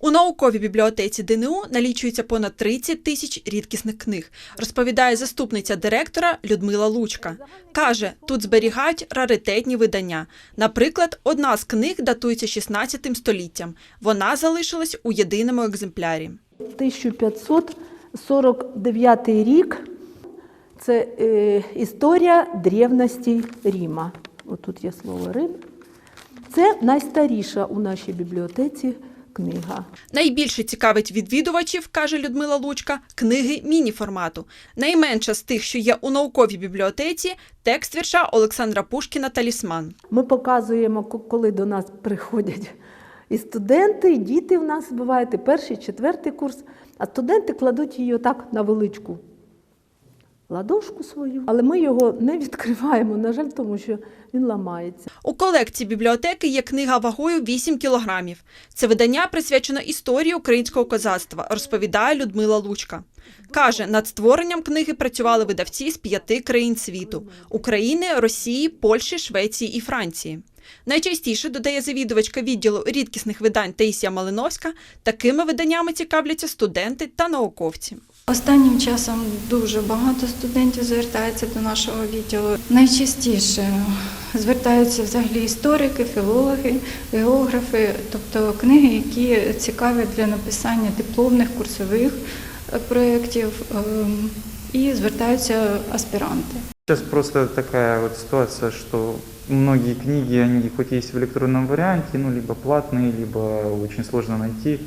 У науковій бібліотеці ДНУ налічується понад 30 тисяч рідкісних книг, розповідає заступниця директора Людмила Лучка. Каже, тут зберігають раритетні видання. Наприклад, одна з книг датується 16 століттям. Вона залишилась у єдиному екземплярі. 1549 рік це е, історія древності Рима. Отут є слово Рим. Це найстаріша у нашій бібліотеці книга. Найбільше цікавить відвідувачів, каже Людмила Лучка, книги міні-формату. Найменша з тих, що є у науковій бібліотеці, текст вірша Олександра Пушкіна «Талісман». Ми показуємо, ко- коли до нас приходять і студенти, і діти в нас бувають, і перший, і четвертий курс, а студенти кладуть її так на величку ладошку свою. Але ми його не відкриваємо, на жаль, тому що він ламається. У колекції бібліотеки є книга вагою 8 кілограмів. Це видання присвячено історії українського козацтва, розповідає Людмила Лучка. Каже, над створенням книги працювали видавці з п'яти країн світу – України, Росії, Польщі, Швеції і Франції. Найчастіше, додає завідувачка відділу рідкісних видань Таїсія Малиновська, такими виданнями цікавляться студенти та науковці. Останнім часом дуже багато студентів звертається до нашого відділу. Найчастіше звертаються взагалі історики, філологи, географи, тобто книги, які цікаві для написання дипломних курсових е, проєктів, ем, і звертаються аспіранти. Сейчас просто такая вот ситуация, что многие книги, они хоть есть в электронном варианте, ну, либо платные, либо очень сложно найти.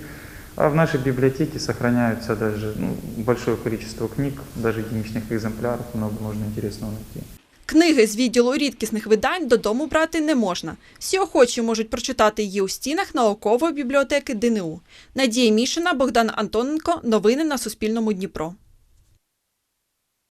А в нашей библиотеке сохраняются даже ну, большое количество книг, даже единичных экземпляров, много можно интересного найти. Книги з відділу рідкісних видань додому брати не можна. Всі охочі можуть прочитати її у стінах наукової бібліотеки ДНУ. Надія Мішина, Богдан Антоненко. Новини на Суспільному Дніпро.